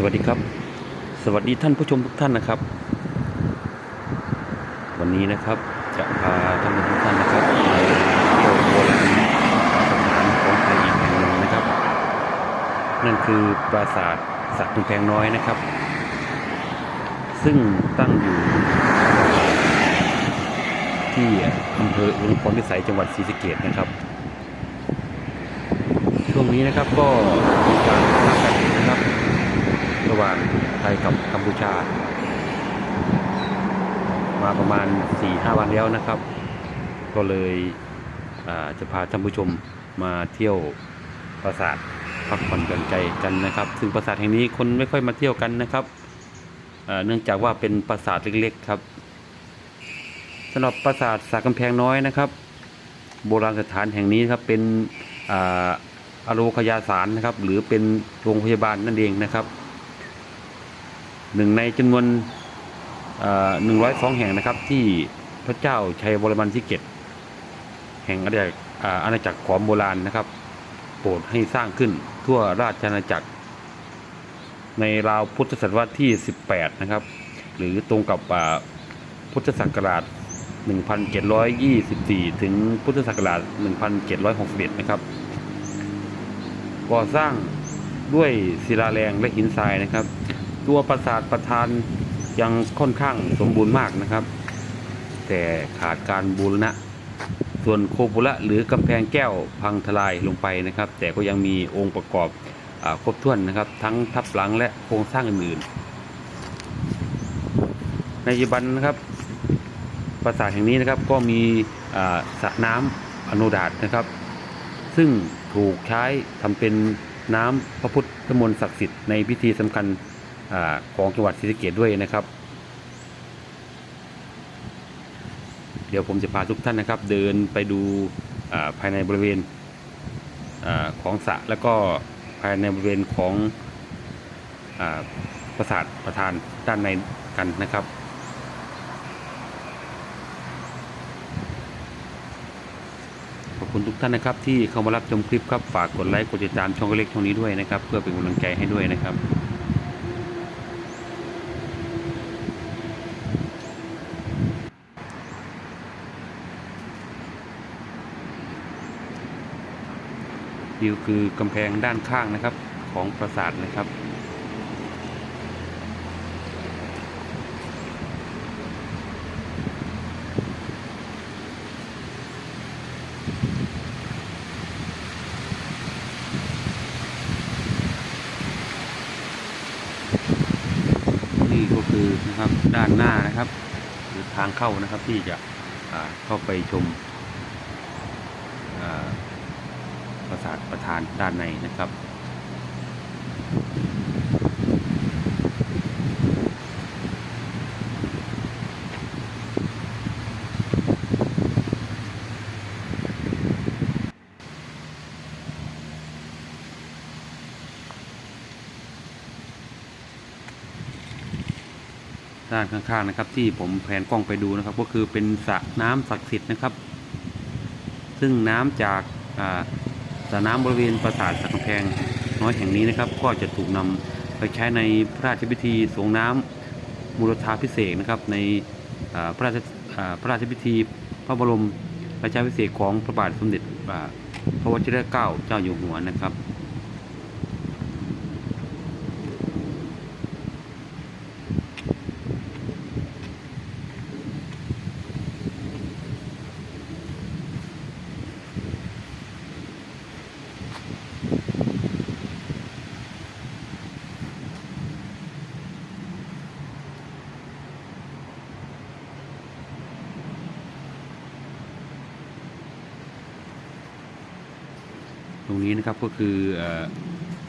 สวัสดีครับ สวัสดีท่านผู้ชมทุกท่านนะครับ วันนี้นะครับจะพาท่านผู้ชมทุกท่านนะครับไปเที่ยวโบราณสถานของไทยอีกแห่งหนึ่งนะครับ นั่นคือปราสาทสักกำแพงน้อยนะครับ ซึ่งตั้งอยู่ ที่อำเภออุดมพรพิสัยจังหวัดศรีสะเกษนะครับ ช่วงนี้นะครับก็มีการปะทะกันนะค ระหว่างไทยกับกัมพูชา มาประมาณ 4-5 วันแล้วนะครับ ก็เลยจะพาท่านผู้ชมมาเที่ยวปราสาทพักผ่อนหย่อนใจกันนะครับ ซึ่งปราสาทแห่งนี้คนไม่ค่อยมาเที่ยวกันนะครับเนื่องจากว่าเป็นปราสาทเล็กๆครับสำหรับปราสาทสากกำแพงน้อยนะครับ โบราณสถานแห่งนี้ครับเป็นออโลคยาสารนะครับ หรือเป็นโรงพยาบาลนั่นเองนะครับ หนึ่งในจำนวนหนึ่งร้อยสองแห่งนะครับ ที่พระเจ้าชัยวรมันที่เจ็ดแห่งอาณาจักรอาณาจักรขอมโบราณนะครับ โปรดให้สร้างขึ้นทั่วราชอาณาจักร ในราวพุทธศตวรรษที่ 18 นะครับ หรือตรงกับพุทธศักราช 1724 ถึงพุทธศักราช 1761 นะครับ ก่อสร้างด้วยศิลาแรงและหินทรายนะครับ ตัวปราสาทประธานยังค่อนข้างสมบูรณ์มากนะครับ แต่ขาดการบูรณะ ส่วนโคบุระหรือกำแพงแก้วพังทลายลงไปนะครับ แต่ก็ยังมีองค์ประกอบอครบถ้วนนะครับ ทั้งทับหลังและโครงสร้างอื่นๆในปัจจุบันนะครับปราสาทแห่งนี้นะครับก็มีสระน้ำอโนดาตนะครับ ซึ่งถูกใช้ทำเป็นน้ำพระพุทธมนต์ศักดิ์สิทธิ์ในพิธีสำคัญ ของจังหวัดศรีสะเกษด้วยนะครับ เดี๋ยวผมจะพาทุกท่านนะครับ เดินไปดูภายในบริเวณอของสระแล้วก็ภายในบริเวณของอปราสาทประธานด้านในกันนะครับขอบคุณทุกท่านนะครับที่เข้ามารับชมคลิปครับฝากกดไลค์กดติดตามช่องเล็กช่องนี้ด้วยนะครับ เพื่อเป็นกำลังใจให้ด้วยนะครับ วิวคือกำแพงด้านข้างนะครับของปราสาทนะครับ นี่ก็คือนะครับด้านหน้านะครับคือทางเข้านะครับที่จะเข้าไปชมอ่า ปราสาทประธานด้านในนะครับด้านข้างๆนะครับที่ผมแผนกล้องไปดูนะครับ ก็คือเป็นสระน้ำศักดิ์สิทธิ์นะครับ ซึ่งน้ำจากอ่า สระน้ำบริเวณปราสาทสักกำแพงน้อยแห่งนี้นะครับ ก็จะถูกนำไปใช้ในพระราชพิธีสงน้ำมูรธาพิเศษนะครับ ในพระราชพระราชพิธีพระบรมราชาพิเศษของพระบาทสมเด็จพระวชิรเกล้าเจ้าอยู่หัวนะครับ ตรงนี้นะครับก็คือ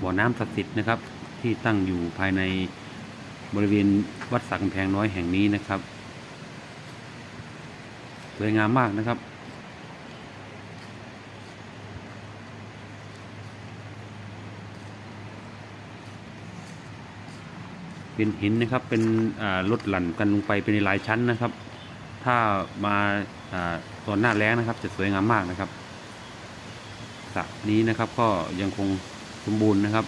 บ่อน้ำศักดิ์สิทธิ์นะครับ ที่ตั้งอยู่ภายในบริเวณวัดสักแพงน้อยแห่งนี้นะครับสวยงามมากนะครับ เป็นหินนะครับเป็นลดหลั่นกันลงไปเป็นหลายชั้นนะครับ ถ้ามาอ่าตอนหน้าแล้งนะครับ จะสวยงามมากนะครับ สระนี้นะครับก็ยังคงสมบูรณ์นะครับ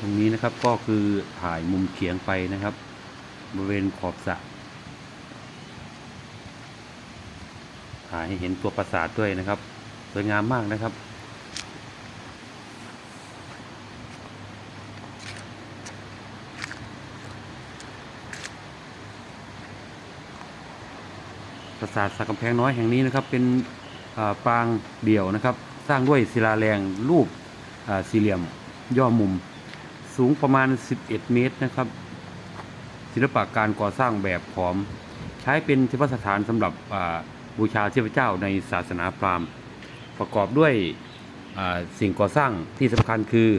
ตรงนี้นะครับก็คือถ่ายมุมเขียงไปนะครับ บริเวณขอบสระถ่ายให้เห็นตัวปราสาทด้วยนะครับ สวยงามมากนะครับ ปราสาทสักกำแพงน้อยแห่งนี้นะครับ เป็นปางเดี่ยวนะครับ สร้างด้วยศิลาแรงรูปสี่เหลี่ยมย่อมุม สูงประมาณ 11 เมตรนะครับ ศิลปะการก่อสร้างแบบขอม ใช้เป็นเทวสถานสำหรับบูชาเทพเจ้าในศาสนาพราหมณ์ประกอบด้วยสิ่งก่อสร้างที่สำคัญคือ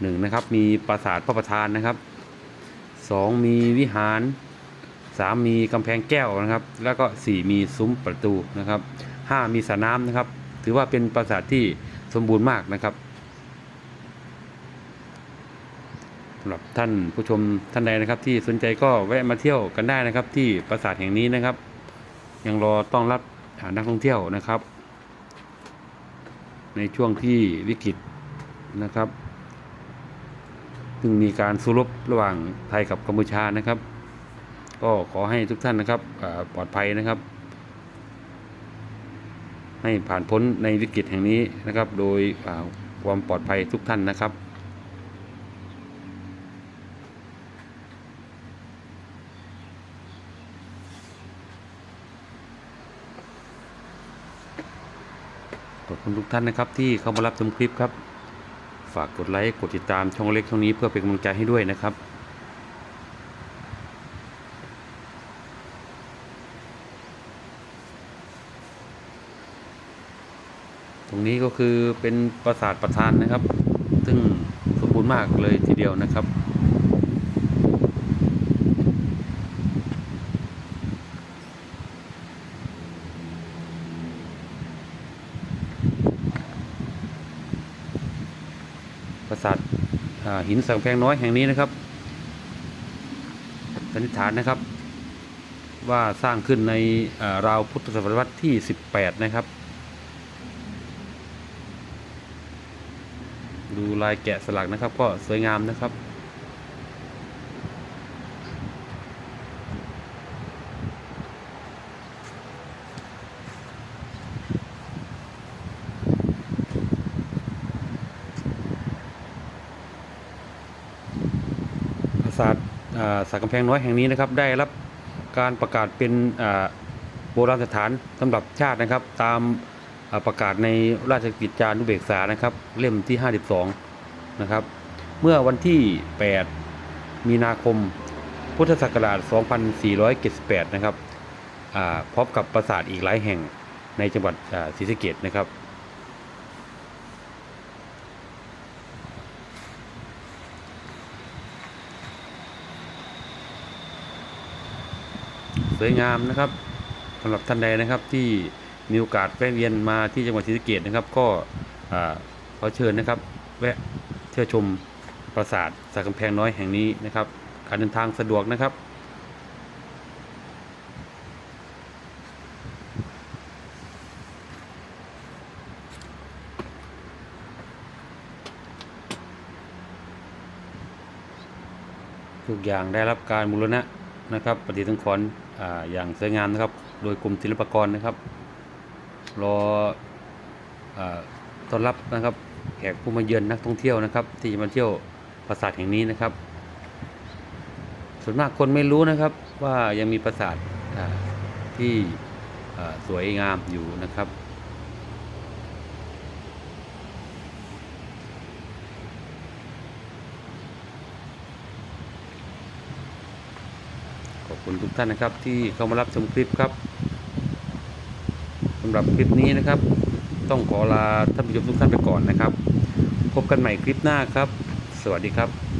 หนึ่งนะครับมีปราสาทพระประธานนะครับสองมีวิหาร สามมีกำแพงแก้วนะครับ แล้วก็สี่มีซุ้มประตูนะครับห้ามีสระน้ำนะครับ ถือว่าเป็นปราสาทที่สมบูรณ์มากนะครับสำหรับท่านผู้ชมท่านใดนะครับ ที่สนใจก็แวะมาเที่ยวกันได้นะครับ ที่ปราสาทแห่งนี้นะครับ ยังรอต้อนรับนักท่องเที่ยวนะครับ ในช่วงที่วิกฤตนะครับซึ่งมีการสู้รบระหว่างไทยกับกัมพูชานะครับ ก็ขอให้ทุกท่านนะครับปลอดภัยนะครับ ให้ผ่านพ้นในวิกฤตแห่งนี้นะครับ โดยความปลอดภัยทุกท่านนะครับขอบคุณทุกท่านนะครับที่เข้ามารับชมคลิปครับ ฝากกดไลค์กดติดตามช่องเล็กช่องนี้เพื่อเป็นกำลังใจให้ด้วยนะครับ รงนี้ก็คือเป็นปราสาทประธานนะครับ ซึ่งสมบูรณ์มากเลยทีเดียวนะครับ ปราสาทหินสังแพงน้อยแห่งนี้นะครับสันนิษฐานนะครับ ว่าสร้างขึ้นในราวพุทธศตวรรษที่ 18 นะครับ ดูลายแกะสลักนะครับ ก็สวยงามนะครับ ปราสาทอาสักกำแพงน้อยแห่งนี้นะครับ ได้รับการประกาศเป็นอาโบราณสถานสำหรับชาตินะครับ ตาม ประกาศในราชกิจจานุเบกษานะครับ เล่มที่ 52 นะครับ เมื่อวันที่ 8 มีนาคม พุทธศักราช 2478 นะครับพร้อมกับปราสาทอีกหลายแห่งในจังหวัดศรีสะเกษนะครับ สวยงามนะครับสำหรับท่านใดนะครับที่ มีโอกาสแวะเวียนมาที่จังหวัดศรีสะเกษนะครับ ก็ขอเชิญนะครับ แวะเที่ยวชมปราสาทสักกำแพงน้อยแห่งนี้นะครับการเดินทางสะดวกนะครับทุกอย่างได้รับการบูรณะนะครับปฏิสังขรณ์อ่าอย่างสวยงามนะครับ โดยกรมศิลปากรนะครับ รอต้อนรับนะครับ แขกผู้มาเยือนนักท่องเที่ยวนะครับ ที่จะมาเที่ยวปราสาทแห่งนี้นะครับ ส่วนมากคนไม่รู้นะครับว่ายังมีปราสาทที่สวยงามอยู่นะครับขอบคุณทุกท่านนะครับที่เข้ามารับชมคลิปครับ สำหรับคลิปนี้นะครับ ต้องขอลาท่านผู้ชมทุกท่านไปก่อนนะครับ พบกันใหม่คลิปหน้าครับ สวัสดีครับ